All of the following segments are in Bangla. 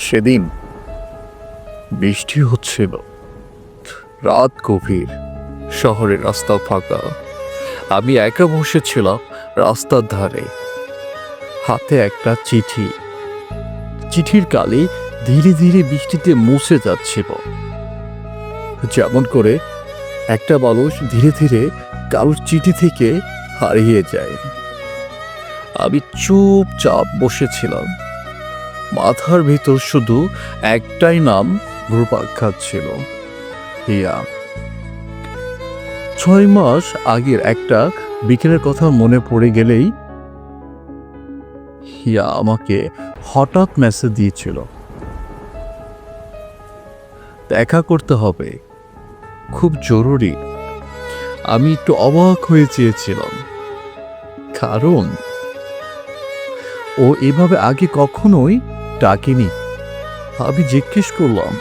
সেদিন বৃষ্টি হচ্ছিল রাত গভীর, শহরের রাস্তা ফাঁকা। আমি একা বসেছিলাম রাস্তার ধারে। হাতে একটা চিঠি। চিঠির কালি ধীরে ধীরে বৃষ্টিতে মুছে যাচ্ছিল যেমন করে একটা মানুষ ধীরে ধীরে কারোর চিঠি থেকে হারিয়ে যায়। আমি চুপচাপ বসেছিলাম। মাথার ভিতর শুধু একটাই নাম ঘুরপাক খাচ্ছিল হিয়া। ছয় মাস আগের একটা বিকেলের কথা মনে পড়ে গেলেই হিয়া আমাকে হঠাৎ মেসেজ দিয়েছিল। দেখা করতে হবে, খুব জরুরি। আমি একটু অবাক হয়ে চেয়েছিলাম, কারণ ও এভাবে আগে কখনোই ডাকেনি। আমি জিজ্ঞেস করলাম,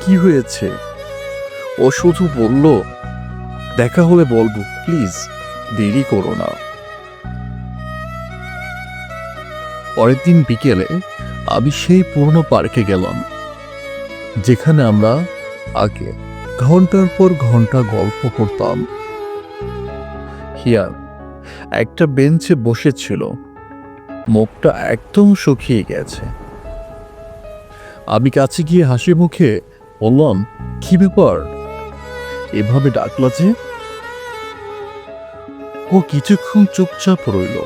কি হয়েছে? ও শুধু বলল, দেখা হলে বলব, প্লিজ, দেরি করো না। পরের দিন বিকেলে আমি সেই পুরনো পার্কে গেলাম, যেখানে আমরা আগে ঘণ্টার পর ঘণ্টা গল্প করতাম। হিয়া একটা বেঞ্চে বসেছিল মুখটা একদম শুকিয়ে গেছে। আমি কাছে গিয়ে হাসি মুখে বললাম, কি ব্যাপার? এভাবে ডাকলা যে? ও কিছুক্ষণ চুপচাপ রইল।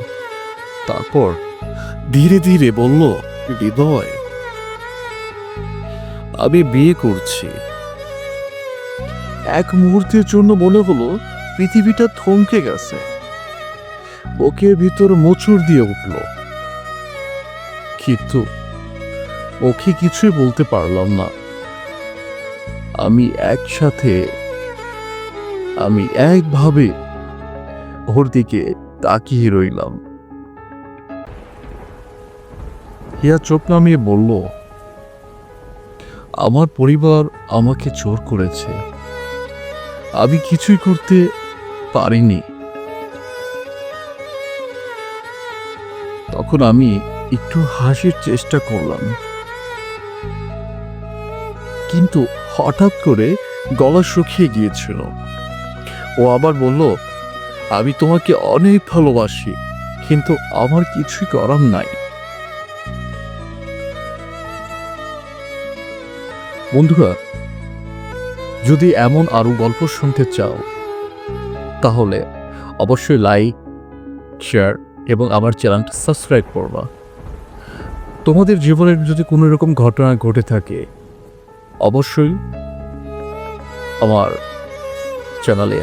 তারপর ধীরে ধীরে বলল, হৃদয়, আমি বিয়ে করছি। এক মুহূর্তের জন্য মনে হলো পৃথিবীটা থমকে গেছে। বুকের ভিতর মোচড় দিয়ে উঠল। কিন্তু ওকে কিছুই বলতে পারলাম না। আমি একসাথে, আমি একভাবে ওর দিকে তাকিয়ে রইলাম। হিয়া চোখ নামিয়ে বলল, আমার পরিবার আমাকে চোর করেছে। আমি কিছুই করতে পারিনি। তখন আমি একটু হাসির চেষ্টা করলাম। কিন্তু হঠাৎ করে গলা শুকিয়ে গিয়েছিল। ও আবার বলল, আমি তোমাকে অনেক ভালোবাসি, কিন্তু আমার কিছুই করার নাই। বন্ধুরা, যদি এমন আরও গল্প শুনতে চাও, তাহলে অবশ্যই লাইক, শেয়ার এবং আমার চ্যানেলটা সাবস্ক্রাইব করবা। তোমাদের জীবনের যদি কোনো রকম ঘটনা ঘটে থাকে, অবশ্যই আমার চ্যানেলে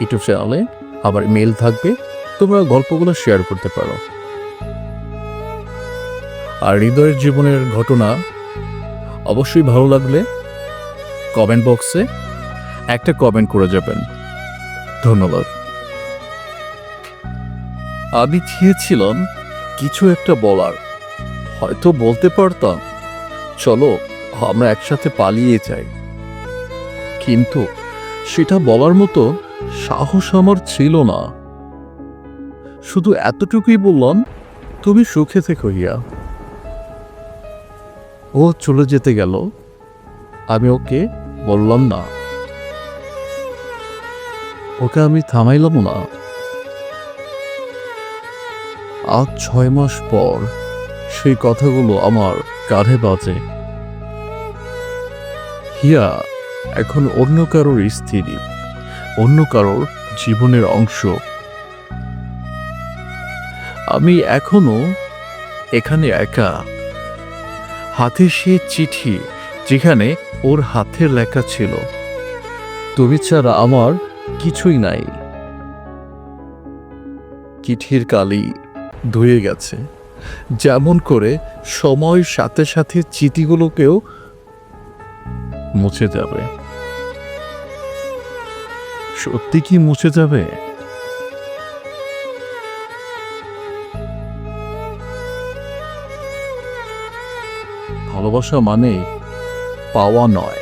ইউটিউব চ্যানেলে আমার মেল থাকবে। তোমরা গল্পগুলো শেয়ার করতে পারো। আর হৃদয়ের জীবনের ঘটনা অবশ্যই ভালো লাগলে কমেন্ট বক্সে একটা কমেন্ট করে যাবেন। ধন্যবাদ। আমি চেয়েছিলাম কিছু একটা বলার। হয়তো বলতে পারতাম, চলো আমরা একসাথে পালিয়ে যাই। কিন্তু সেটা বলার মতো সাহস আমার ছিল না। শুধু এতটুকুই বললাম, তুমি সুখে থেকো হিয়া। ও চলে যেতে গেল। আমি ওকে বললাম না। ওকে আমি থামাইলাম না। আজ ছয় মাস পর সেই কথাগুলো আমার কাঁধে বাজে। হিয়া এখন অন্য কারোর স্ত্রী, অন্য কারোর জীবনের অংশ। আমি এখনও এখানে একা। হাতে সে চিঠি যেখানে ওর হাতের লেখা ছিল। তুমি ছাড়া আমার কিছুই নাই। চিঠির কালি ধুয়ে গেছে। যেমন করে সময়ের সাথে সাথে চিঠিগুলোকেও মুছে যাবে। সত্যি কি মুছে যাবে? ভালোবাসা মানে পাওয়া নয়।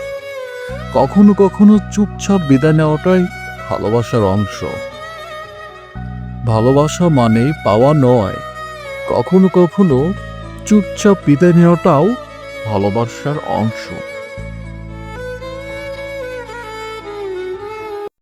কখনো কখনো চুপচাপ বিদায় নেওয়াটাই ভালোবাসার অংশ। ভালোবাসা মানে পাওয়া নয়। কখনো কখনো চুপচাপ বিদায় নেওয়াটাও ভালোবাসার অংশ।